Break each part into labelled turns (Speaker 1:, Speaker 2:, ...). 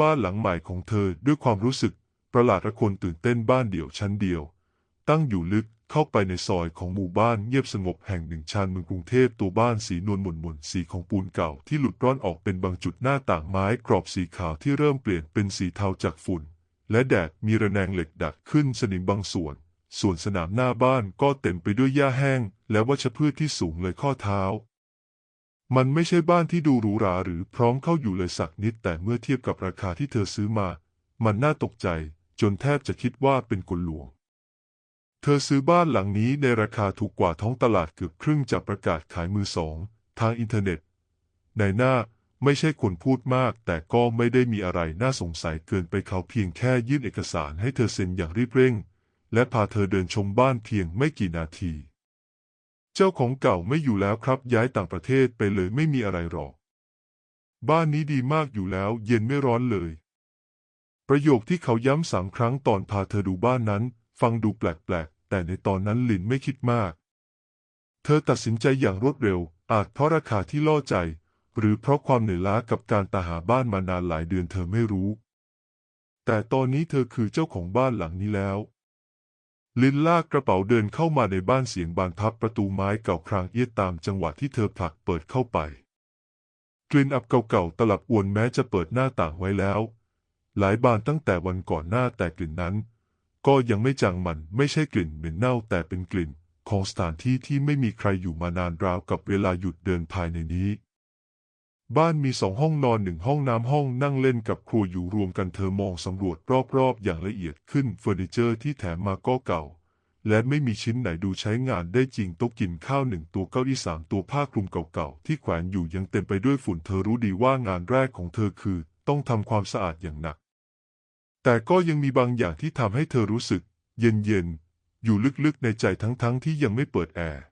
Speaker 1: บ้านหลังใหม่ของเธอด้วยความรู้สึกประหลาดระคนตื่นเต้นบ้านเดี่ยวชั้นเดียว ตั้งอยู่ลึกเข้าไปในซอยของหมู่บ้านเงียบสงบแห่งหนึ่งชานเมืองกรุงเทพตัวบ้านสีนวลหม่นหม่นสีของปูนเก่าที่หลุดร่อนออกเป็นบางจุดหน้าต่างไม้กรอบสีขาวที่เริ่มเปลี่ยนเป็นสีเทาจากฝุ่น และแดดมีระแนงเหล็กดัดขึ้นสนิมบางส่วน ส่วนสนามหน้าบ้านก็เต็มไปด้วยหญ้าแห้ง และวัชพืชที่สูงเลยข้อเท้า มันไม่ใช่บ้านที่ดูหรูหราหรือพร้อมเข้าอยู่เลยสักนิด แต่เมื่อเทียบกับราคาที่เธอซื้อมา มันน่าตกใจ จนแทบจะคิดว่าเป็นกลลวง เธอซื้อบ้านหลังนี้ในราคาถูกกว่าท้องตลาดเกือบครึ่งจากประกาศขายมือสองทางอินเทอร์เน็ต ในหน้าไม่ใช่คนพูดมาก แต่ก็ไม่ได้มีอะไรน่าสงสัยเกินไปเขาเพียงแค่ยื่นเอกสารให้เธอเซ็นอย่างรีบเร่ง และพาเธอเดินชมบ้านเพียงไม่กี่นาที เจ้าของเก่าไม่อยู่แล้วครับ ย้ายต่างประเทศไปเลยไม่มีอะไรหรอก บ้านนี้ดีมากอยู่แล้ว เย็นไม่ร้อนเลย ประโยคที่เขาย้ำสามครั้งตอนพาเธอดูบ้านนั้น ฟังดูแปลกๆ แต่ในตอนนั้นลินไม่คิดมาก เธอตัดสินใจอย่างรวดเร็ว อาจเพราะราคาที่ล่อใจ หรือเพราะความเหนื่อยล้ากับการตาหาบ้านมานานหลายเดือนเธอไม่รู้ แต่ตอนนี้เธอคือเจ้าของบ้านหลังนี้แล้ว ลินลากกระเป๋าเดินเข้ามาในบ้านเสียงบานพับประตูไม้เก่าครางเอียดตามจังหวะที่เธอผลักเปิดเข้าไป กลิ่นอับเก่าๆตลับอวนแม้จะเปิดหน้าต่างไว้แล้ว หลายบานตั้งแต่วันก่อนหน้าแต่กลิ่นนั้น ก็ยังไม่จางมันไม่ใช่กลิ่นเหม็นเน่าแต่เป็นกลิ่น ของสถานที่ที่ไม่มีใครอยู่มานานราวกับเวลาหยุดเดินภายในนี้ บ้านมีสองห้องนอนหนึ่งห้องน้ำห้องนั่งเล่นกับครัวอยู่รวมกันเธอมองสำรวจรอบๆ อย่างละเอียดขึ้นเฟอร์นิเจอร์ที่แถมมาก็เก่า และไม่มีชิ้นไหนดูใช้งานได้จริงโต๊ะกินข้าวหนึ่งตัวเก้าอี้สามตัวผ้าคลุมเก่าๆ ที่แขวนอยู่ยังเต็มไปด้วยฝุ่นเธอรู้ดีว่างานแรกของเธอคือ ต้องทำความสะอาดอย่างหนัก แต่ก็ยังมีบางอย่างที่ทำให้เธอรู้สึก เย็นๆอยู่ลึกๆในใจทั้งๆที่ยังไม่เปิดแอร์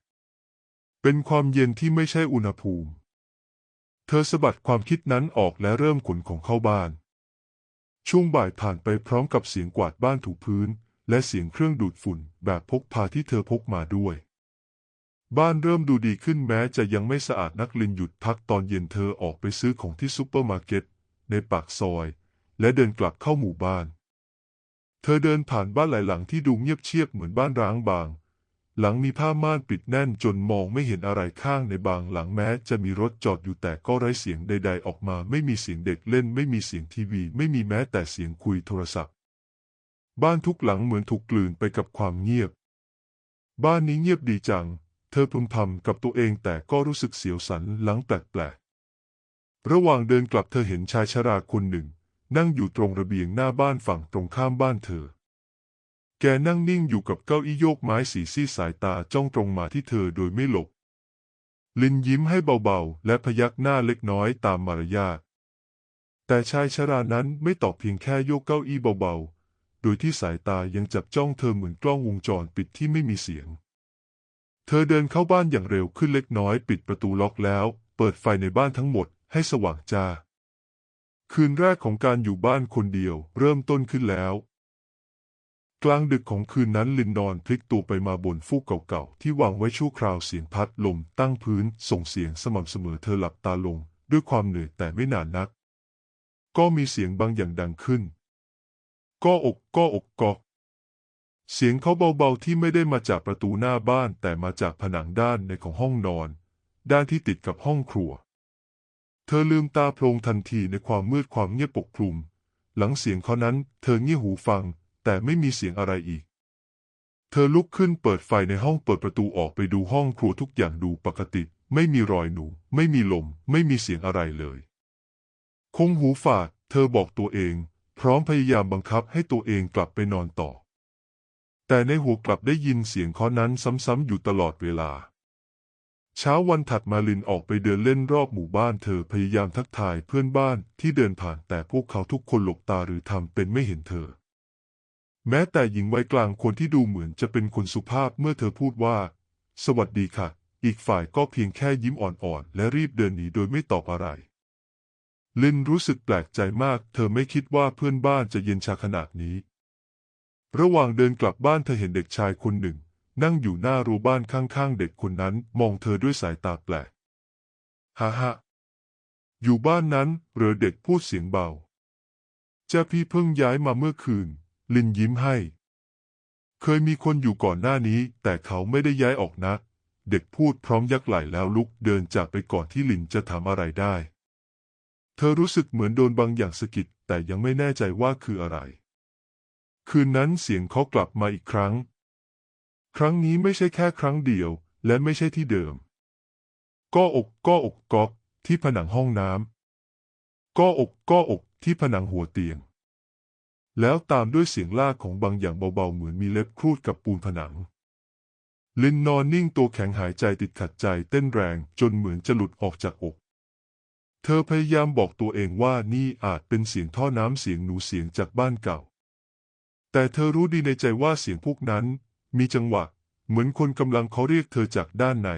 Speaker 1: เป็นความเย็นที่ไม่ใช่อุณหภูมิ เธอสะบัดความคิดนั้นออกและเริ่มขนของเข้าบ้าน ช่วงบ่ายผ่านไปพร้อมกับเสียงกวาดบ้านถูพื้น และเสียงเครื่องดูดฝุ่นแบบพกพาที่เธอพกมาด้วย บ้านเริ่มดูดีขึ้นแม้จะยังไม่สะอาดนักลินหยุดพักตอนเย็นเธอออกไปซื้อของที่ซูเปอร์มาร์เก็ตในปากซอย และเดินกลับเข้าหมู่บ้าน เธอเดินผ่านบ้านหลายหลังที่ดูเงียบเชียบเหมือนบ้านร้างบาง หลังมีผ้าม่านปิดแน่นจนมองไม่เห็นอะไรข้างในบางหลังแม้จะมีรถจอดอยู่แต่ก็ไร้เสียงใด ๆ ออกมา ไม่มีเสียงเด็กเล่น ไม่มีเสียงทีวี ไม่มีแม้แต่เสียงคุยโทรศัพท์ บ้านทุกหลังเหมือนถูกกลืนไปกับความเงียบ บ้านนี้เงียบดีจัง เธอพึมพำกับตัวเองแต่ก็รู้สึกเสียวสันหลังแปลกๆ ระหว่างเดินกลับเธอเห็นชายชราคนหนึ่ง นั่งอยู่ตรงระเบียงหน้าบ้านฝั่งตรงข้ามบ้านเธอ แกนั่งนิ่งอยู่กับเก้าอี้โยกไม้สีซีสายตาจ้องตรงมาที่เธอโดยไม่หลบ ลินยิ้มให้เบาๆ และพยักหน้าเล็กน้อยตามมารยาท แต่ชายชรานั้นไม่ตอบเพียงแค่โยกเก้าอี้เบาๆ โดยที่สายตายังจับจ้องเธอเหมือนกล้องวงจรปิดที่ไม่มีเสียง เธอเดินเข้าบ้านอย่างเร็วขึ้นเล็กน้อยปิดประตูล็อกแล้ว เปิดไฟในบ้านทั้งหมดให้สว่างจ้า คืนแรกของการอยู่บ้านคนเดียวเริ่มต้นขึ้นแล้ว กลางดึกของคืนนั้นลินนอนพลิกตัวไปมาบนฟูกเก่าๆ ที่วางไว้ชั่วคราวเสียงพัดลมตั้งพื้นส่งเสียงสม่ำเสมอเธอหลับตาลง ด้วยความเหนื่อยแต่ไม่นานนัก ก็มีเสียงบางอย่างดังขึ้น ก็อกก็อกกอกเสียงเขาเบาๆที่ไม่ได้มาจากประตูหน้าบ้านแต่มาจากผนังด้านในของห้องนอน ด้านที่ติดกับห้องครัว เธอลืมตาโพลงทันทีในความมืดความเงียบปกคลุม หลังเสียงเขานั้น เธอเงี่ยหูฟัง แต่ไม่มีเสียงอะไรอีก เธอลุกขึ้นเปิดไฟในห้องเปิดประตูออกไปดูห้องครัวทุกอย่างดูปกติ ไม่มีรอยหนู ไม่มีลม ไม่มีเสียงอะไรเลย คงหูฝาด เธอบอกตัวเอง พร้อมพยายามบังคับให้ตัวเองกลับไปนอนต่อ แต่ในหัวกลับได้ยินเสียงเคาะนั้นซ้ำๆอยู่ตลอดเวลาเช้าวันถัดมาลินออกไปเดินเล่นรอบหมู่บ้านเธอพยายามทักทายเพื่อนบ้านที่เดินผ่านแต่พวกเขาทุกคนหลบตาหรือทำเป็นไม่เห็นเธอ แม้แต่หญิงวัยกลางคนที่ดูเหมือนจะเป็นคนสุภาพเมื่อเธอพูดว่า สวัสดีค่ะ อีกฝ่ายก็เพียงแค่ยิ้มอ่อนๆ และรีบเดินหนีโดยไม่ตอบอะไร ลินรู้สึกแปลกใจมาก เธอไม่คิดว่าเพื่อนบ้านจะเย็นชาขนาดนี้ ระหว่างเดินกลับบ้านเธอเห็นเด็กชายคนหนึ่ง นั่งอยู่หน้ารั้วบ้านข้างๆ เด็กคนนั้นมองเธอด้วยสายตาแปลกฮ่าฮ่าอยู่บ้านนั้นเหรอเด็กพูดเสียงเบาเจ้าพี่เพิ่งย้ายมาเมื่อคืน ลินยิ้มให้ เคยมีคนอยู่ก่อนหน้านี้ แต่เขาไม่ได้ย้ายออกนะ เด็กพูดพร้อมยักไหล่แล้วลุกเดินจากไปก่อนที่ลินจะถามอะไรได้ เธอรู้สึกเหมือนโดนบางอย่างสะกิดแต่ยังไม่แน่ใจว่าคืออะไร คืนนั้นเสียงเขากลับมาอีกครั้ง ครั้งนี้ไม่ใช่แค่ครั้งเดียว และไม่ใช่ที่เดิม ก็อกก็อกก๊อกที่ผนังห้องน้ำก็อกก็อกที่ผนังหัวเตียง แล้วตามด้วยเสียงลากของบางอย่างเบาๆ เหมือนมีเล็บครูดกับปูนผนัง ลินนอนนิ่งตัวแข็งหายใจติดขัดใจเต้นแรงจนเหมือนจะหลุดออกจากอก เธอพยายามบอกตัวเองว่านี่อาจเป็นเสียงท่อน้ำเสียงหนูเสียงจากบ้านเก่า แต่เธอรู้ดีในใจว่าเสียงพวกนั้น มีจังหวะ เหมือนคนกำลังเขาเรียกเธอจากด้านใน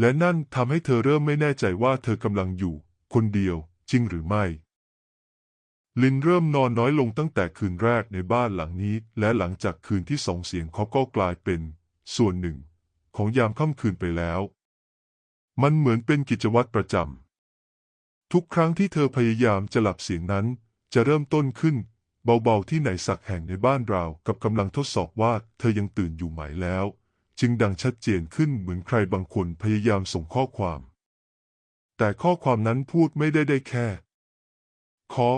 Speaker 1: และนั่นทำให้เธอเริ่มไม่แน่ใจว่าเธอกำลังอยู่ คนเดียวจริงหรือไม่ ลินเริ่มนอนน้อยลงตั้งแต่คืนแรกในบ้านหลังนี้ และหลังจากคืนที่สองเสียงเขาก็กลายเป็น ส่วนหนึ่ง ของยามค่ำคืนไปแล้ว มันเหมือนเป็นกิจวัตรประจำทุกครั้งที่เธอพยายามจะหลับเสียงนั้น จะเริ่มต้นขึ้น เบาๆที่ไหนสักแห่งในบ้านเรากับกำลังทดสอบว่าเธอยังตื่นอยู่ไหมแล้ว จึงดังชัดเจนขึ้นเหมือนใครบางคนพยายามส่งข้อความ แต่ข้อความนั้นพูดไม่ได้ได้แค่ขอ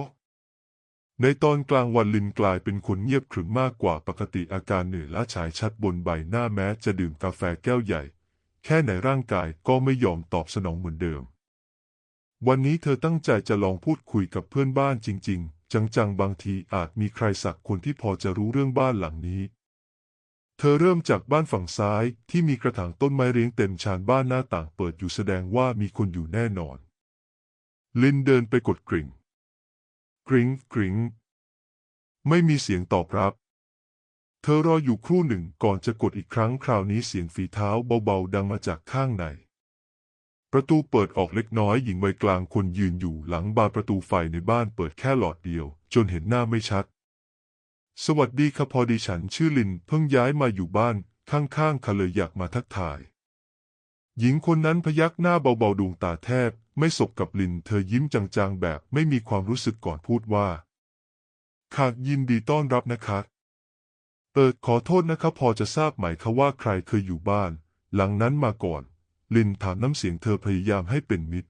Speaker 1: ในตอนกลางวันลินกลายเป็นคนเงียบขรึมมากกว่าปกติอาการเหนื่อยล้าฉายชัดบนใบหน้าแม้จะดื่มกาแฟแก้วใหญ่ แค่ในร่างกายก็ไม่ยอมตอบสนองเหมือนเดิม วันนี้เธอตั้งใจจะลองพูดคุยกับเพื่อนบ้านจริง ๆ จังๆ บางทีอาจมีใครสักคนที่พอจะรู้เรื่องบ้านหลังนี้ เธอเริ่มจากบ้านฝั่งซ้ายที่มีกระถางต้นไม้เรียงเต็มชานบ้านหน้าต่างเปิดอยู่แสดงว่ามีคนอยู่แน่นอน ลินเดินไปกดกริ่ง กริงกริงไม่มีเสียงตอบรับ เธอรออยู่ครู่หนึ่งก่อนจะกดอีกครั้งคราวนี้เสียงฝีเท้าเบาๆ ดังมาจากข้างใน ประตูเปิดออกเล็กน้อยหญิงวัยกลางคนยืนอยู่หลังบานประตูไฟในบ้านเปิดแค่หลอดเดียว จนเห็นหน้าไม่ชัด สวัสดีครับพอดีฉันชื่อลินเพิ่งย้ายมาอยู่บ้านข้างๆค่ะเลยอยากมาทักทาย หญิงคนนั้นพยักหน้าเบาๆดวงตาแทบ ไม่สบกับลินเธอยิ้มจางๆแบบไม่มีความรู้สึกก่อนพูดว่าค่ะยินดีต้อนรับนะคะ เออขอโทษนะครับพอจะทราบไหมคะว่าใครเคยอยู่บ้าน หลังนั้นมาก่อน ลินถามน้ำเสียงเธอพยายามให้เป็นมิตร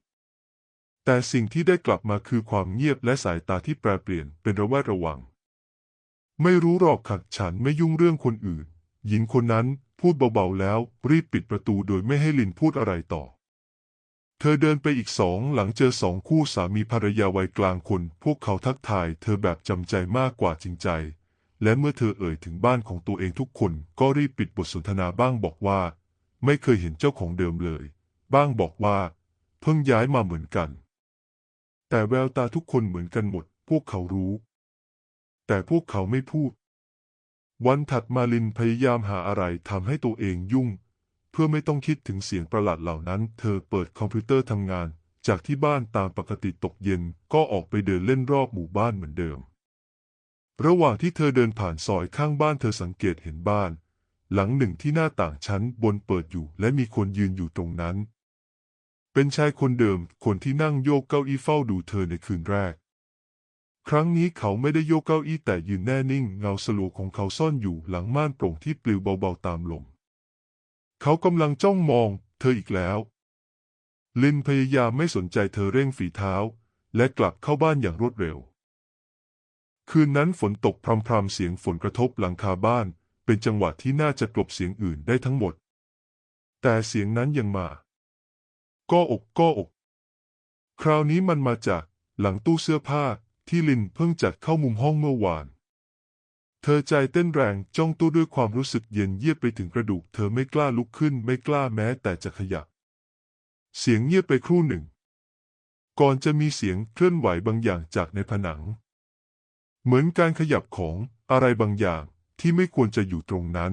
Speaker 1: แต่สิ่งที่ได้กลับมาคือความเงียบและสายตาที่แปรเปลี่ยนเป็นระแวดระวัง ไม่รู้หรอกค่ะฉันไม่ยุ่งเรื่องคนอื่น หญิงคนนั้นพูดเบาๆแล้วรีบปิดประตูโดยไม่ให้ลินพูดอะไรต่อ เธอเดินไปอีกสองหลังเจอสองคู่สามีภรรยาวัยกลางคน พวกเขาทักทายเธอแบบจำใจมากกว่าจริงใจ และเมื่อเธอเอ่ยถึงบ้านของตัวเองทุกคนก็รีบปิดบทสนทนาบ้างบอกว่า ไม่เคยเห็นเจ้าของเดิมเลย บ้างบอกว่า เพิ่งย้ายมาเหมือนกัน แต่แววตาทุกคนเหมือนกันหมด พวกเขารู้ แต่พวกเขาไม่พูด วันถัดมาลินพยายามหาอะไรทำให้ตัวเองยุ่ง เพื่อไม่ต้องคิดถึงเสียงประหลาดเหล่านั้น เธอเปิดคอมพิวเตอร์ทำงาน จากที่บ้านตามปกติตกเย็นก็ออกไปเดินเล่นรอบหมู่บ้านเหมือนเดิม ระหว่างที่เธอเดินผ่านซอยข้างบ้านเธอสังเกตเห็นบ้าน หลังหนึ่งที่หน้าต่างชั้นบนเปิดอยู่และมีคนยืนอยู่ตรงนั้น เป็นชายคนเดิมคนที่นั่งโยกเก้าอี้เฝ้าดูเธอในคืนแรก ครั้งนี้เขาไม่ได้โยกเก้าอี้แต่ยืนแน่นิ่งเงาสลัวของเขาซ่อนอยู่หลังม่านโปร่งที่ปลิวเบาๆตามลม เขากำลังจ้องมองเธออีกแล้ว ลินพยายามไม่สนใจเธอเร่งฝีเท้า และกลับเข้าบ้านอย่างรวดเร็ว คืนนั้นฝนตกพรำๆเสียงฝนกระทบหลังคาบ้าน เป็นจังหวะที่น่าจะกลบเสียงอื่นได้ทั้งหมด แต่เสียงนั้นยังมา ก็อกก็อก คราวนี้มันมาจากหลังตู้เสื้อผ้าที่ลินเพิ่งจัดเข้ามุมห้องเมื่อวาน เธอใจเต้นแรงจ้องตู้ด้วยความรู้สึกเย็นเยียบไปถึงกระดูก เธอไม่กล้าลุกขึ้นไม่กล้าแม้แต่จะขยับ เสียงเงียบไปครู่หนึ่ง ก่อนจะมีเสียงเคลื่อนไหวบางอย่างจากในผนัง เหมือนการขยับของอะไรบางอย่างที่ไม่ควรจะอยู่ตรงนั้น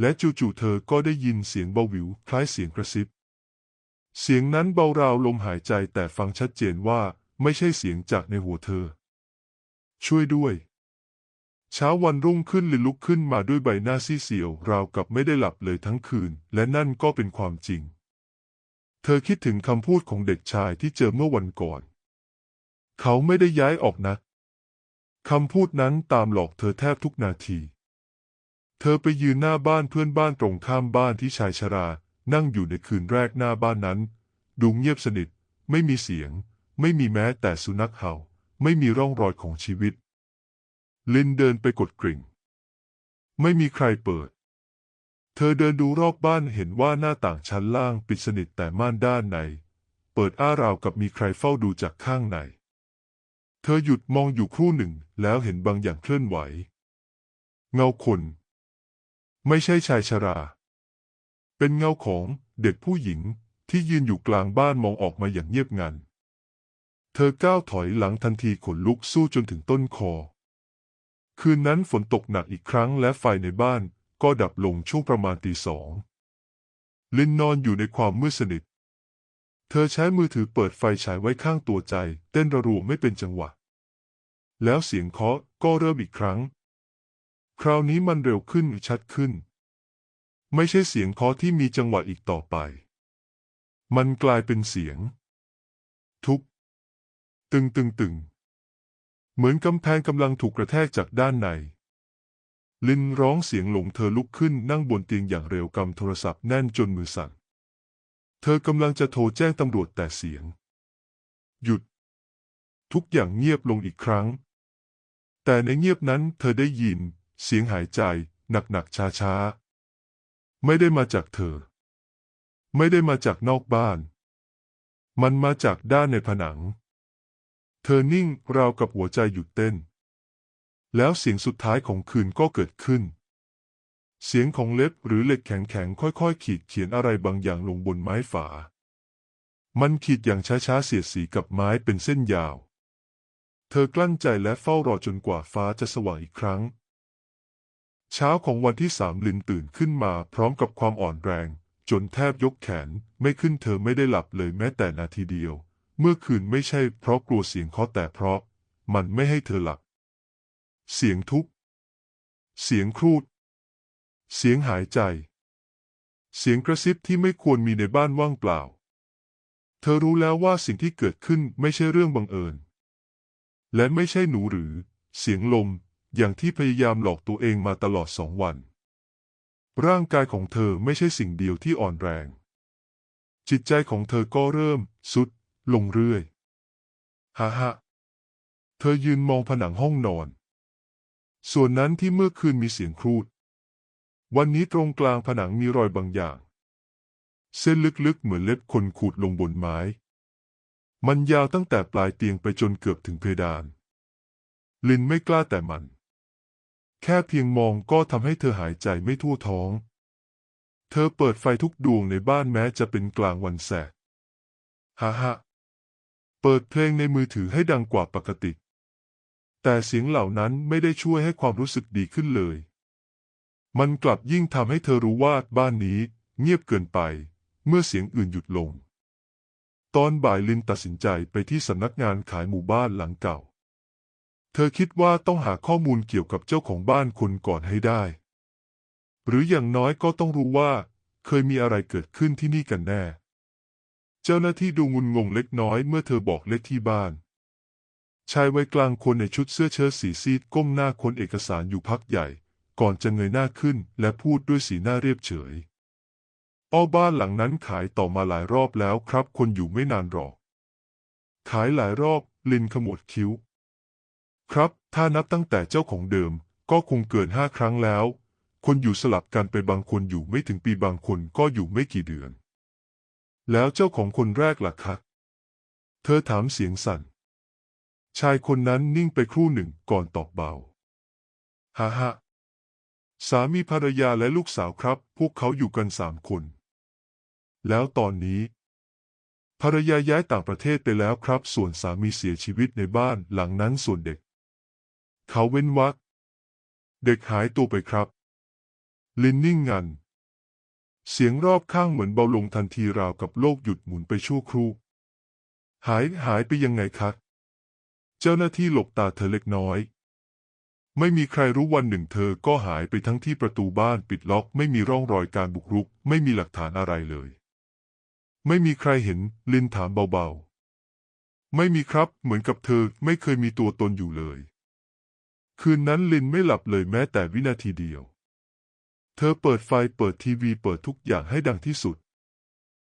Speaker 1: และจู่ๆเธอก็ได้ยินเสียงเบาหวิวคล้ายเสียงกระซิบ เสียงนั้นเบาราวลมหายใจแต่ฟังชัดเจนว่าไม่ใช่เสียงจากในหัวเธอ ช่วยด้วย เช้าวันรุ่งขึ้นลินลุกขึ้นมาด้วยใบหน้าซีเสียว ราวกับไม่ได้หลับเลยทั้งคืน และนั่นก็เป็นความจริง เธอคิดถึงคำพูดของเด็กชายที่เจอเมื่อวันก่อน เขาไม่ได้ย้ายออกนะคำพูดนั้นตามหลอกเธอแทบทุกนาที เธอไปยืนหน้าบ้านเพื่อนบ้านตรงข้ามบ้านที่ชายชรา นั่งอยู่ในคืนแรกหน้าบ้านนั้น ดูเงียบสนิท ไม่มีเสียง ไม่มีแม้แต่สุนัขเห่า ไม่มีร่องรอยของชีวิต ลินเดินไปกดกริ่ง ไม่มีใครเปิด เธอเดินดูรอบบ้านเห็นว่าหน้าต่างชั้นล่างปิดสนิทแต่ม่านด้านใน เปิดอ้าราวกับมีใครเฝ้าดูจากข้างใน เธอหยุดมองอยู่ครู่หนึ่งแล้วเห็นบางอย่างเคลื่อนไหว เงาคน ไม่ใช่ชายชรา เป็นเงาของเด็กผู้หญิงที่ยืนอยู่กลางบ้านมองออกมาอย่างเงียบงัน เธอก้าวถอยหลังทันทีขนลุกสู้จนถึงต้นคอ คืนนั้นฝนตกหนักอีกครั้งและไฟในบ้านก็ดับลงช่วงประมาณตีสอง ลินนอนอยู่ในความมืดสนิท เธอใช้มือถือเปิดไฟฉายไว้ข้างตัวใจ เต้นระรัวไม่เป็นจังหวะ แล้วเสียงเคาะก็เริ่มอีกครั้ง คราวนี้มันเร็วขึ้นชัดขึ้น ไม่ใช่เสียงเคาะที่มีจังหวะอีกต่อไป มันกลายเป็นเสียง ทุบตึงตึงตึง เหมือนกำแพงกำลังถูกกระแทกจากด้านใน ลินร้องเสียงหลงเธอลุกขึ้นนั่งบนเตียงอย่างเร็วกำโทรศัพท์แน่นจนมือสั่น เธอกำลังจะโทรแจ้งตำรวจแต่เสียง หยุด ทุกอย่างเงียบลงอีกครั้ง แต่ในเงียบนั้นเธอได้ยิน เสียงหายใจ หนักๆช้าๆ ไม่ได้มาจากเธอ ไม่ได้มาจากนอกบ้าน มันมาจากด้านในผนัง เธอนิ่งราวกับหัวใจหยุดเต้น แล้วเสียงสุดท้ายของคืนก็เกิดขึ้น เสียงของเล็บหรือเหล็กแข็งๆ ค่อยๆ ขีดเขียนอะไรบางอย่างลงบนไม้ฝา มันขีดอย่างช้าๆ เสียดสีกับไม้เป็นเส้นยาว เธอกลั้นใจและเฝ้ารอจนกว่าฟ้าจะสว่างอีกครั้ง เช้าของวันที่สามลินตื่นขึ้นมาพร้อมกับความอ่อนแรง จนแทบยกแขนไม่ขึ้นเธอไม่ได้หลับเลยแม้แต่นาทีเดียว เมื่อคืนไม่ใช่เพราะกลัวเสียงเคาะแต่เพราะมันไม่ให้เธอหลับ เสียงทุบเสียงครูด เสียงหายใจ เสียงกระซิบที่ไม่ควรมีในบ้านว่างเปล่า เธอรู้แล้วว่าสิ่งที่เกิดขึ้นไม่ใช่เรื่องบังเอิญ และไม่ใช่หนูหรือ เสียงลมอย่างที่พยายามหลอกตัวเองมาตลอดสองวัน ร่างกายของเธอไม่ใช่สิ่งเดียวที่อ่อนแรง จิตใจของเธอก็เริ่มสุด ลงเรื่อยฮ่าฮ่าเธอยืนมองผนังห้องนอน ส่วนนั้นที่เมื่อคืนมีเสียงครูด วันนี้ตรงกลางผนังมีรอยบางอย่าง เส้นลึกๆเหมือนเล็บคนขูดลงบนไม้ มันยาวตั้งแต่ปลายเตียงไปจนเกือบถึงเพดาน ลินไม่กล้าแต่มัน แค่เพียงมองก็ทำให้เธอหายใจไม่ทั่วท้อง เธอเปิดไฟทุกดวงในบ้านแม้จะเป็นกลางวันแสกฮ่าฮ่า เปิดเพลงในมือถือให้ดังกว่าปกติ แต่เสียงเหล่านั้นไม่ได้ช่วยให้ความรู้สึกดีขึ้นเลย มันกลับยิ่งทำให้เธอรู้ว่าบ้านนี้เงียบเกินไป เมื่อเสียงอื่นหยุดลง ตอนบ่ายลินตัดสินใจไปที่สำนักงานขายหมู่บ้านหลังเก่า เธอคิดว่าต้องหาข้อมูลเกี่ยวกับเจ้าของบ้านคนก่อนให้ได้ หรืออย่างน้อยก็ต้องรู้ว่า เคยมีอะไรเกิดขึ้นที่นี่กันแน่ เจ้าหน้าที่ดูงุนงงเล็กน้อยเมื่อเธอบอกเลขที่บ้าน ชายวัยกลางคนในชุดเสื้อเชิ้ตสีซีดก้มหน้าคนเอกสารอยู่พักใหญ่ ก่อนจะเงยหน้าขึ้นและพูดด้วยสีหน้าเรียบเฉยอ้อบ้านหลังนั้นขายต่อมาหลายรอบแล้วครับ คนอยู่ไม่นานหรอก ขายหลายรอบ ลินขมวดคิ้ว ครับ ถ้านับตั้งแต่เจ้าของเดิม ก็คงเกินห้าครั้งแล้ว คนอยู่สลับกันไปบางคนอยู่ไม่ถึงปีบางคนก็อยู่ไม่กี่เดือน แล้วเจ้าของคนแรกล่ะคะเธอถามเสียงสั่น ชายคนนั้นนิ่งไปครู่หนึ่งก่อนตอบเบาฮ่าฮ่าสามีภรรยาและลูกสาวครับ พวกเขาอยู่กันสามคน แล้วตอนนี้ ภรรยาย้ายต่างประเทศไปแล้วครับ ส่วนสามีเสียชีวิตในบ้านหลังนั้นส่วนเด็ก เขาเว้นวรรคเด็กหายตัวไปครับ ลินนิ่งงัน เสียงรอบข้างเหมือนเบาลงทันทีราวกับโลกหยุดหมุนไปชั่วครู่ หายหายไปยังไงครับเจ้าหน้าที่หลบตาเธอเล็กน้อย ไม่มีใครรู้วันหนึ่งเธอก็หายไปทั้งที่ประตูบ้านปิดล็อกไม่มีร่องรอยการบุกรุก ไม่มีหลักฐานอะไรเลย ไม่มีใครเห็น ลินถามเบาๆ ไม่มีครับ เหมือนกับเธอไม่เคยมีตัวตนอยู่เลย คืนนั้นลินไม่หลับเลยแม้แต่วินาทีเดียว เธอเปิดไฟเปิดทีวีเปิดทุกอย่างให้ดังที่สุด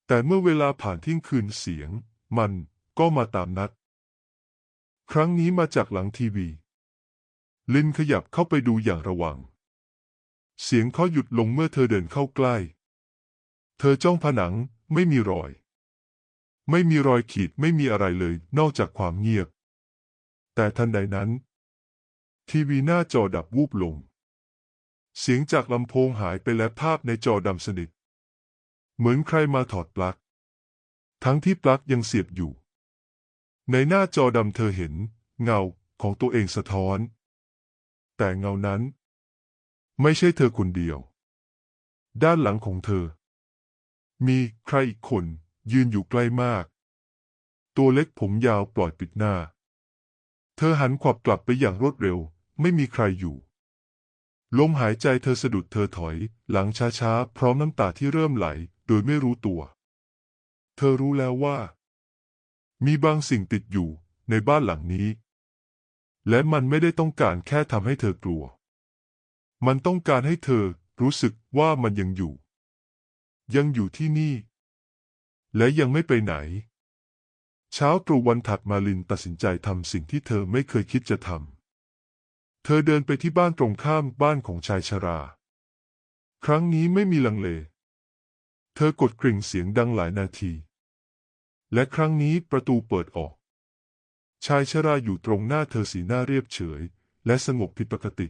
Speaker 1: แต่เมื่อเวลาผ่านที่ยงคืนเสียง มันก็มาตามนัด ครั้งนี้มาจากหลังทีวี ลินขยับเข้าไปดูอย่างระวัง เสียงเขาหยุดลงเมื่อเธอเดินเข้าใกล้ เธอจ้องผนังไม่มีรอย ไม่มีรอยขีดไม่มีอะไรเลย นอกจากความเงียบ แต่ทันใดนั้น ทีวีหน้าจอดับวูบลง เสียงจากลำโพงหายไปและภาพในจอดำสนิท เหมือนใครมาถอดปลั๊ก ทั้งที่ปลั๊กยังเสียบอยู่ ในหน้าจอดำเธอเห็น เงาของตัวเองสะท้อน แต่เงานั้น ไม่ใช่เธอคนเดียว ด้านหลังของเธอ มีใครอีกคนยืนอยู่ใกล้มาก ตัวเล็กผมยาวปล่อยปิดหน้า เธอหันขวับกลับไปอย่างรวดเร็ว ไม่มีใครอยู่ ลมหายใจเธอสะดุดเธอถอย หลังช้าๆ พร้อมน้ำตาที่เริ่มไหล โดยไม่รู้ตัว เธอรู้แล้วว่า มีบางสิ่งติดอยู่ในบ้านหลังนี้ และมันไม่ได้ต้องการแค่ทำให้เธอกลัว มันต้องการให้เธอรู้สึกว่ามันยังอยู่ ยังอยู่ที่นี่ และยังไม่ไปไหน เช้าตรู่วันถัดมาลินตัดสินใจทำสิ่งที่เธอไม่เคยคิดจะทำ เธอเดินไปที่บ้านตรงข้ามบ้านของชายชรา ครั้งนี้ไม่มีลังเล เธอกดกริ่งเสียงดังหลายนาที และครั้งนี้ประตูเปิดออก ชายชราอยู่ตรงหน้าเธอสีหน้าเรียบเฉย และสงบผิดปกติ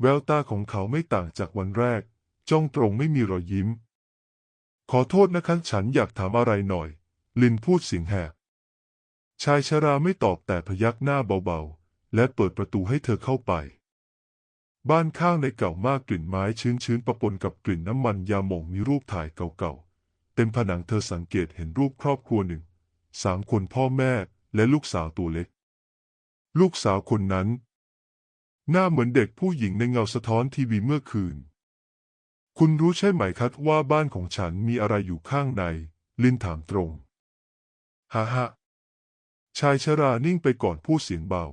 Speaker 1: แววตาของเขาไม่ต่างจากวันแรก จ้องตรงไม่มีรอยยิ้ม ขอโทษนะคะฉันอยากถามอะไรหน่อย ลินพูดเสียงแหบชายชราไม่ตอบแต่พยักหน้าเบาๆ และเปิดประตูให้เธอเข้าไป บ้านข้างในเก่ามากกลิ่นไม้ชื้นๆปะปนกับกลิ่นน้ำมันยาหม่องมีรูปถ่ายเก่าๆ เต็มผนังเธอสังเกตเห็นรูปครอบครัวหนึ่ง สามคนพ่อแม่และลูกสาวตัวเล็ก ลูกสาวคนนั้น หน้าเหมือนเด็กผู้หญิงในเงาสะท้อนทีวีเมื่อคืน คุณรู้ใช่ไหมครับว่าบ้านของฉันมีอะไรอยู่ข้างใน ลินถามตรง ฮ่าฮ่าชายชรานิ่งไปก่อนพูดเสียงเบา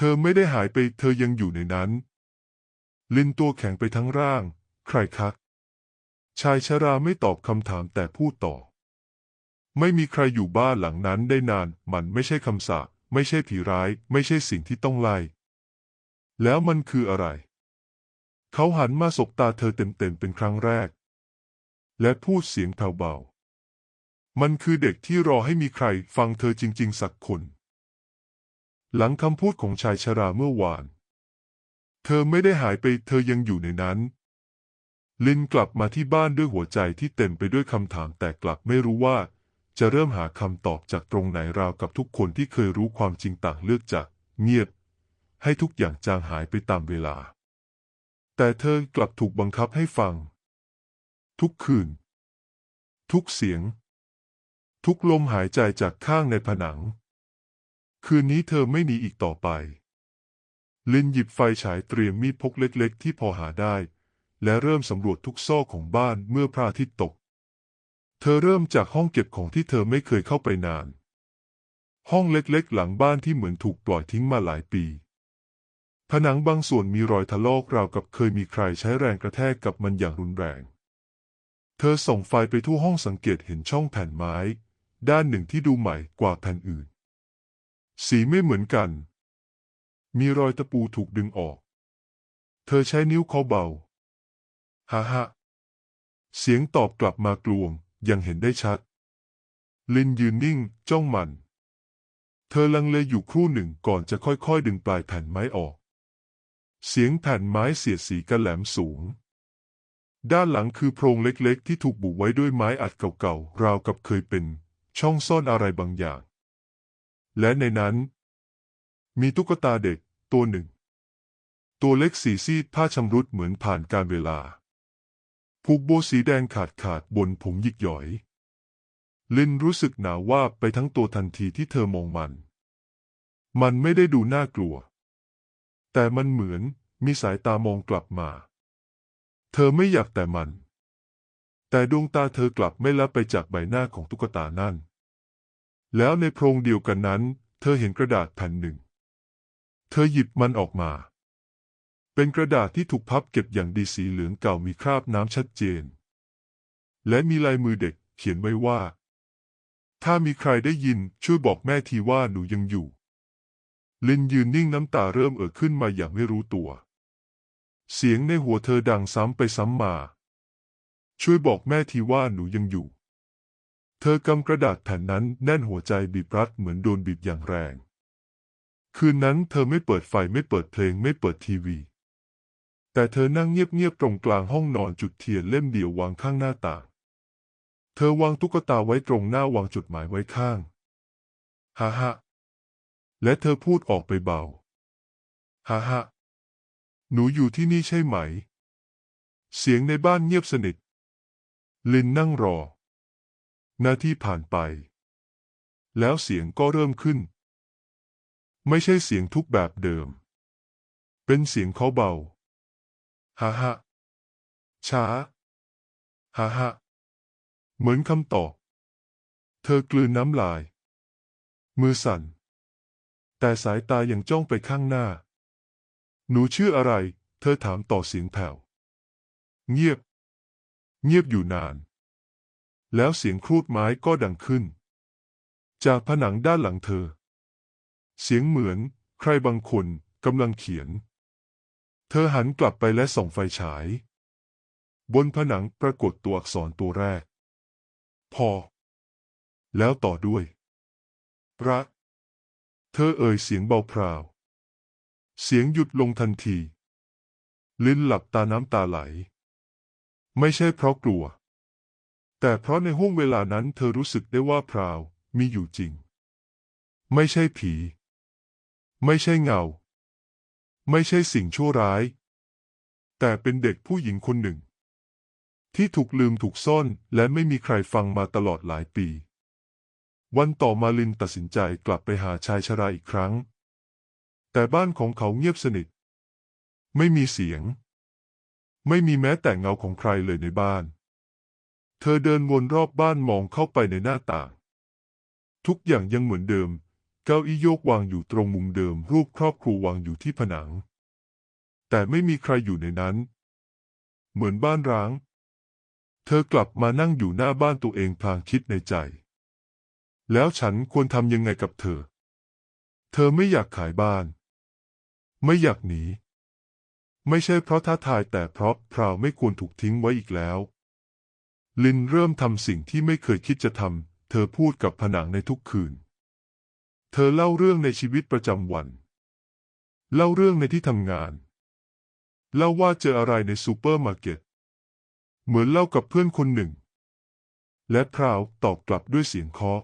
Speaker 1: เธอไม่ได้หายไป เธอยังอยู่ในนั้น ลินตัวแข็งไปทั้งร่าง ใครคะชายชราไม่ตอบคำถามแต่พูดต่อ ไม่มีใครอยู่บ้านหลังนั้นได้นาน มันไม่ใช่คำสาปไม่ใช่ผีร้าย ไม่ใช่สิ่งที่ต้องไล่ แล้วมันคืออะไร เขาหันมาสบตาเธอเต็มๆเป็นครั้งแรก และพูดเสียงเบาๆมันคือเด็กที่รอให้มีใครฟังเธอจริง ๆ สักคน หลังคำพูดของชายชราเมื่อวาน เธอไม่ได้หายไปเธอยังอยู่ในนั้น ลินกลับมาที่บ้านด้วยหัวใจที่เต็มไปด้วยคำถามแต่กลับไม่รู้ว่า จะเริ่มหาคำตอบจากตรงไหนราวกับทุกคนที่เคยรู้ความจริงต่างเลือกจาก เงียบ ให้ทุกอย่างจางหายไปตามเวลา แต่เธอกลับถูกบังคับให้ฟัง ทุกคืน ทุกเสียง ทุกลมหายใจจากข้างในผนัง คืนนี้เธอไม่หนีอีกต่อไป ลินหยิบไฟฉายเตรียมมีดพกเล็กๆ ที่พอหาได้ และเริ่มสำรวจทุกซอกของบ้านเมื่อพระอาทิตย์ตก เธอเริ่มจากห้องเก็บของที่เธอไม่เคยเข้าไปนาน ห้องเล็กๆ หลังบ้านที่เหมือนถูกปล่อยทิ้งมาหลายปี ผนังบางส่วนมีรอยถลอกราวกับเคยมีใครใช้แรงกระแทกกับมันอย่างรุนแรง เธอส่องไฟไปทั่วห้องสังเกตเห็นช่องแผ่นไม้ ด้านหนึ่งที่ดูใหม่กว่าแผ่นอื่น สีไม่เหมือนกัน มีรอยตะปูถูกดึงออก เธอใช้นิ้วเคาะเบา ฮ่าฮ่าเสียงตอบกลับมากลวง ยังเห็นได้ชัด ลินยืนนิ่ง จ้องมัน เธอลังเลอยู่ครู่หนึ่งก่อนจะค่อยๆ ดึงปลายแผ่นไม้ออก เสียงแผ่นไม้เสียดสีกันแหลมสูง ด้านหลังคือโพรงเล็กๆ ที่ถูกบุไว้ด้วยไม้อัดเก่าๆ ราวกับเคยเป็น ช่องซ่อนอะไรบางอย่าง และในนั้น มีตุ๊กตาเด็กตัวหนึ่ง ตัวเล็กสีซีดผ้าชำรุดเหมือนผ่านการเวลา ผูกโบสีแดงขาดขาดบนผมหยิกหย่อย ลินรู้สึกหนาววาไปทั้งตัวทันทีที่เธอมองมัน มันไม่ได้ดูน่ากลัว แต่มันเหมือนมีสายตามองกลับมา เธอไม่อยากแต่มัน แต่ดวงตาเธอกลับไม่ละไปจากใบหน้าของตุ๊กตานั่น แล้วในโพรงเดียวกันนั้น เธอเห็นกระดาษแผ่นหนึ่ง เธอหยิบมันออกมา เป็นกระดาษที่ถูกพับเก็บอย่างดีสีเหลืองเก่ามีคราบน้ำชัดเจน และมีลายมือเด็กเขียนไว้ว่า ถ้ามีใครได้ยินช่วยบอกแม่ทีว่าหนูยังอยู่ ลินยืนนิ่งน้ำตาเริ่มเอ่อขึ้นมาอย่างไม่รู้ตัว เสียงในหัวเธอดังซ้ำไปซ้ำมา ช่วยบอกแม่ทีว่าหนูยังอยู่ เธอกำกระดาษแผ่นนั้นแน่นหัวใจบีบรัดเหมือนโดนบีบอย่างแรง คืนนั้นเธอไม่เปิดไฟไม่เปิดเพลงไม่เปิดทีวี แต่เธอนั่งเงียบๆตรงกลางห้องนอนจุดเทียนเล่มเดียววางข้างหน้าต่าง เธอวางตุ๊กตาไว้ตรงหน้าวางจดหมายไว้ข้างฮ่าฮ่าและเธอพูดออกไปเบาฮ่าฮ่าหนูอยู่ที่นี่ใช่ไหม เสียงในบ้านเงียบสนิท ลินนั่งรอ นาทีผ่านไป แล้วเสียงก็เริ่มขึ้น ไม่ใช่เสียงทุกแบบเดิม เป็นเสียงเขาเบาฮ่าฮ่าช้าฮ่าฮ่าเหมือนคำตอบ เธอกลืนน้ำลาย มือสั่น แต่สายตายังจ้องไปข้างหน้า หนูชื่ออะไร เธอถามต่อเสียงแผ่ว เงียบ เงียบอยู่นาน แล้วเสียงครูดไม้ก็ดังขึ้น จากผนังด้านหลังเธอ เสียงเหมือนใครบางคนกำลังเขียน เธอหันกลับไปและส่องไฟฉาย บนผนังปรากฏตัวอักษรตัวแรก พอ แล้วต่อด้วยรักเธอเอ่ยเสียงเบาพราว เสียงหยุดลงทันที ลิ้นหลับตาน้ำตาไหล ไม่ใช่เพราะกลัว แต่เพราะในห้วงเวลานั้นเธอรู้สึกได้ว่าพราวมีอยู่จริง ไม่ใช่ผี ไม่ใช่เงา ไม่ใช่สิ่งชั่วร้าย แต่เป็นเด็กผู้หญิงคนหนึ่ง ที่ถูกลืมถูกซ่อนและไม่มีใครฟังมาตลอดหลายปี วันต่อมาลินตัดสินใจกลับไปหาชายชราอีกครั้ง แต่บ้านของเขาเงียบสนิท ไม่มีเสียง ไม่มีแม้แต่เงาของใครเลยในบ้าน เธอเดินวนรอบบ้านมองเข้าไปในหน้าต่าง ทุกอย่างยังเหมือนเดิม เก้าอี้โยกวางอยู่ตรงมุมเดิม รูปครอบครัววางอยู่ที่ผนัง แต่ไม่มีใครอยู่ในนั้น เหมือนบ้านร้าง เธอกลับมานั่งอยู่หน้าบ้านตัวเองพลางคิดในใจ แล้วฉันควรทำยังไงกับเธอ เธอไม่อยากขายบ้าน ไม่อยากหนี ไม่ใช่เพราะท้าทายแต่เพราะพราวไม่ควรถูกทิ้งไว้อีกแล้ว ลินเริ่มทำสิ่งที่ไม่เคยคิดจะทำ เธอพูดกับผนังในทุกคืน เธอเล่าเรื่องในชีวิตประจำวัน เล่าเรื่องในที่ทำงาน เล่าว่าเจออะไรในซูเปอร์มาร์เก็ต เหมือนเล่ากับเพื่อนคนหนึ่ง และพราวตอบกลับด้วยเสียงเคาะ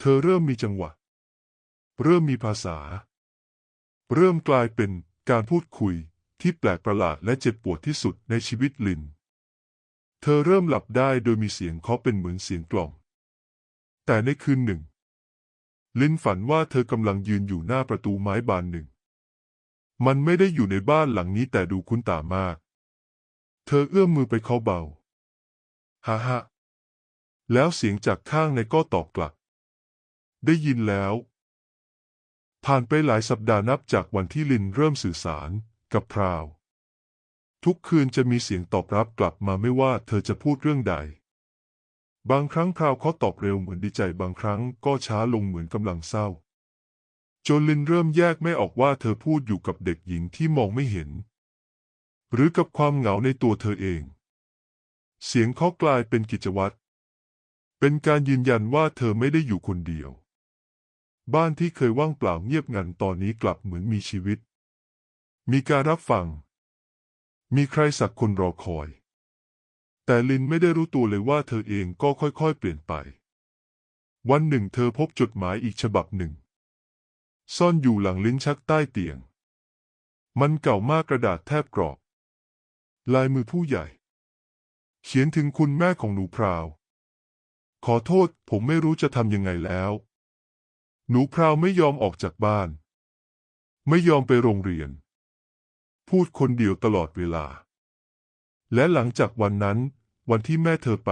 Speaker 1: เธอเริ่มมีจังหวะ เริ่มมีภาษา เริ่มกลายเป็นการพูดคุยที่แปลกประหลาดและเจ็บปวดที่สุดในชีวิตลิน ธอเริ่มหลับได้โดยมีเสียงเคาะเป็นเหมือนเสียงกล่อมแต่ในคืนหนึ่ง ลินฝันว่าเธอกำลังยืนอยู่หน้าประตูไม้บานหนึ่ง มันไม่ได้อยู่ในบ้านหลังนี้แต่ดูคุ้นตามาก เธอเอื้อมมือไปเคาะเบา ฮ่าฮ่าแล้วเสียงจากข้างในก็ตอบกลับ ได้ยินแล้ว ผ่านไปหลายสัปดาห์นับจากวันที่ลินเริ่มสื่อสารกับพราว ทุกคืนจะมีเสียงตอบรับกลับมาไม่ว่าเธอจะพูดเรื่องใด บางครั้งพราวเขาตอบเร็วเหมือนดีใจบางครั้งก็ช้าลงเหมือนกำลังเศร้าจนลินเริ่มแยกไม่ออกว่าเธอพูดอยู่กับเด็กหญิงที่มองไม่เห็น หรือกับความเหงาในตัวเธอเอง เสียงเขากลายเป็นกิจวัตร เป็นการยืนยันว่าเธอไม่ได้อยู่คนเดียว บ้านที่เคยว่างเปล่าเงียบงันตอนนี้กลับเหมือนมีชีวิต มีการรับฟัง มีใครสักคนรอคอย แต่ลินไม่ได้รู้ตัวเลยว่าเธอเองก็ค่อยๆ เปลี่ยนไป วันหนึ่งเธอพบจดหมายอีกฉบับหนึ่ง ซ่อนอยู่หลังลิ้นชักใต้เตียง มันเก่ามากกระดาษแทบกรอบ ลายมือผู้ใหญ่ เขียนถึงคุณแม่ของหนูพราว ขอโทษผมไม่รู้จะทำยังไงแล้ว หนูพราวไม่ยอมออกจากบ้าน ไม่ยอมไปโรงเรียน พูดคนเดียวตลอดเวลา และหลังจากวันนั้น วันที่แม่เธอไป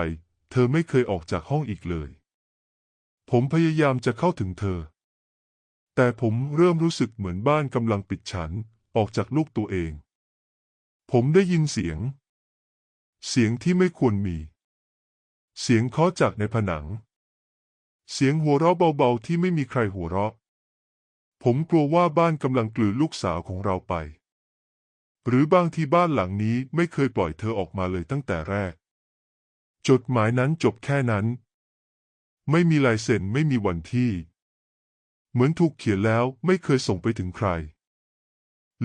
Speaker 1: เธอไม่เคยออกจากห้องอีกเลย ผมพยายามจะเข้าถึงเธอ แต่ผมเริ่มรู้สึกเหมือนบ้านกำลังปิดฉันออกจากลูกตัวเอง ผมได้ยินเสียง เสียงที่ไม่ควรมี เสียงเคาะจากในผนัง เสียงหัวเราะเบาๆที่ไม่มีใครหัวเราะ ผมกลัวว่าบ้านกำลังกลืนลูกสาวของเราไป หรือบางทีบ้านหลังนี้ไม่เคยปล่อยเธอออกมาเลยตั้งแต่แรก จดหมายนั้นจบแค่นั้น ไม่มีลายเซ็นไม่มีวันที่ เหมือนถูกเขียนแล้วไม่เคยส่งไปถึงใคร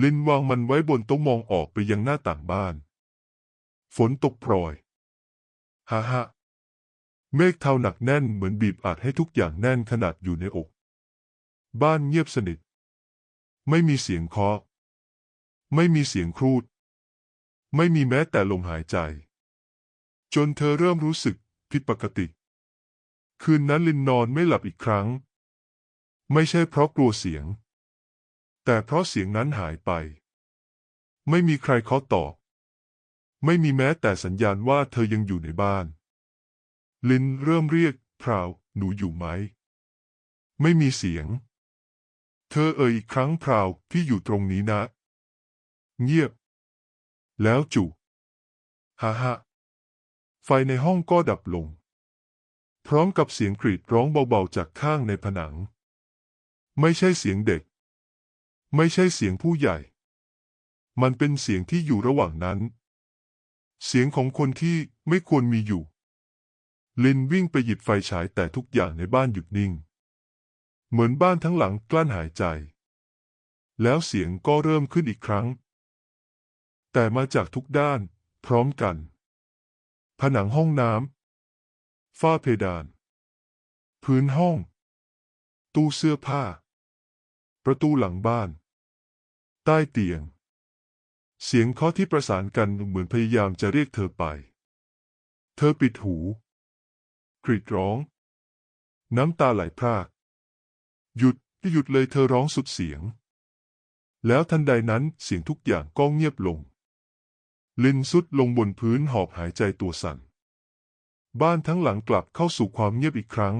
Speaker 1: ลินวางมันไว้บนโต๊ะมองออกไปยังหน้าต่างบ้าน ฝนตกโปรยฮ่าฮ่าเมฆเทาหนักแน่นเหมือนบีบอัดให้ทุกอย่างแน่นขนาดอยู่ในอก บ้านเงียบสนิท ไม่มีเสียงเคาะ ไม่มีเสียงครูด ไม่มีแม้แต่ลมหายใจ จนเธอเริ่มรู้สึกผิดปกติ คืนนั้นลินนอนไม่หลับอีกครั้ง ไม่ใช่เพราะกลัวเสียง แต่เพราะเสียงนั้นหายไป ไม่มีใครเคาะตอบ ไม่มีแม้แต่สัญญาณว่าเธอยังอยู่ในบ้าน ลินเริ่มเรียกพราว หนูอยู่ไหม ไม่มีเสียง เธอเอ่ยอีกครั้งพราวพี่อยู่ตรงนี้นะ เงียบ แล้วจู่ฮ่าฮ่าไฟในห้องก็ดับลง พร้อมกับเสียงกรีดร้องเบาๆจากข้างในผนัง ไม่ใช่เสียงเด็ก ไม่ใช่เสียงผู้ใหญ่ มันเป็นเสียงที่อยู่ระหว่างนั้น เสียงของคนที่ไม่ควรมีอยู่ ลินวิ่งไปหยิบไฟฉายแต่ทุกอย่างในบ้านหยุดนิ่ง เหมือนบ้านทั้งหลังกลั้นหายใจ แล้วเสียงก็เริ่มขึ้นอีกครั้ง แต่มาจากทุกด้าน พร้อมกัน ผนังห้องน้ำฝ้าเพดาน พื้นห้อง ตู้เสื้อผ้า ประตูหลังบ้าน ใต้เตียง เสียงเคาะที่ประสานกันเหมือนพยายามจะเรียกเธอไป เธอปิดหู กรีดร้อง น้ำตาไหลพราก หยุดหยุดเลยเธอร้องสุดเสียงแล้วทันใดนั้นเสียงทุกอย่างก็เงียบลง ลินสุดลงบนพื้นหอบหายใจตัวสั่น บ้านทั้งหลังกลับเข้าสู่ความเงียบอีกครั้ง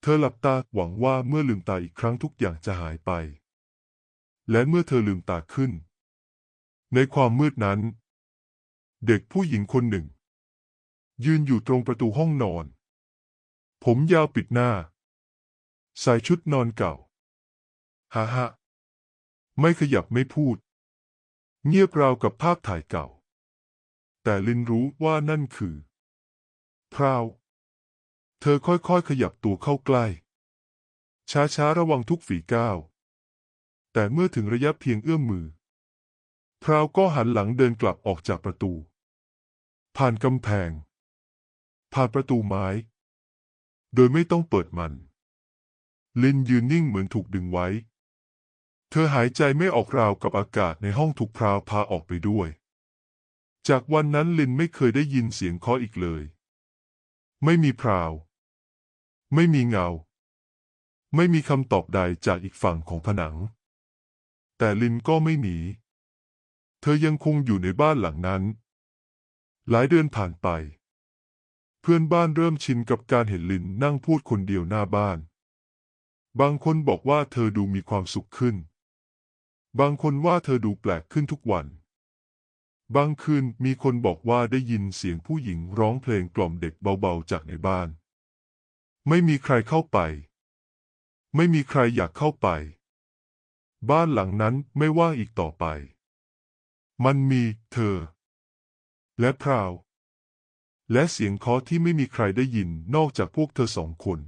Speaker 1: เธอหลับตาหวังว่าเมื่อลืมตาอีกครั้งทุกอย่างจะหายไป และเมื่อเธอลืมตาขึ้น ในความมืดนั้น เด็กผู้หญิงคนหนึ่ง ยืนอยู่ตรงประตูห้องนอน ผมยาวปิดหน้า ใส่ชุดนอนเก่า ฮ่าฮ่าไม่ขยับไม่พูด เงียบราวกับภาพถ่ายเก่า แต่ลินรู้ว่านั่นคือ พราว เธอค่อยๆขยับตัวเข้าใกล้ ช้าๆระวังทุกฝีก้าว แต่เมื่อถึงระยะเพียงเอื้อมมือ พราวก็หันหลังเดินกลับออกจากประตู ผ่านกำแพง ผ่านประตูไม้ โดยไม่ต้องเปิดมัน ลินยืนนิ่งเหมือนถูกดึงไว้ เธอหายใจไม่ออกราวกับอากาศในห้องถูกพราวพาออกไปด้วย จากวันนั้นลินไม่เคยได้ยินเสียงเคาะอีกเลย ไม่มีพราว ไม่มีเงา ไม่มีคำตอบใดจากอีกฝั่งของผนัง แต่ลินก็ไม่หนี เธอยังคงอยู่ในบ้านหลังนั้น หลายเดือนผ่านไป เพื่อนบ้านเริ่มชินกับการเห็นลินนั่งพูดคนเดียวหน้าบ้าน บางคนบอกว่าเธอดูมีความสุขขึ้น บางคนว่าเธอดูแปลกขึ้นทุกวัน บางคืนมีคนบอกว่าได้ยินเสียงผู้หญิงร้องเพลงกล่อมเด็กเบาๆจากในบ้าน ไม่มีใครเข้าไป ไม่มีใครอยากเข้าไป บ้านหลังนั้นไม่ว่างอีกต่อไป มันมีเธอ และพราว และเสียงเคาะที่ไม่มีใครได้ยินนอกจากพวกเธอสองคน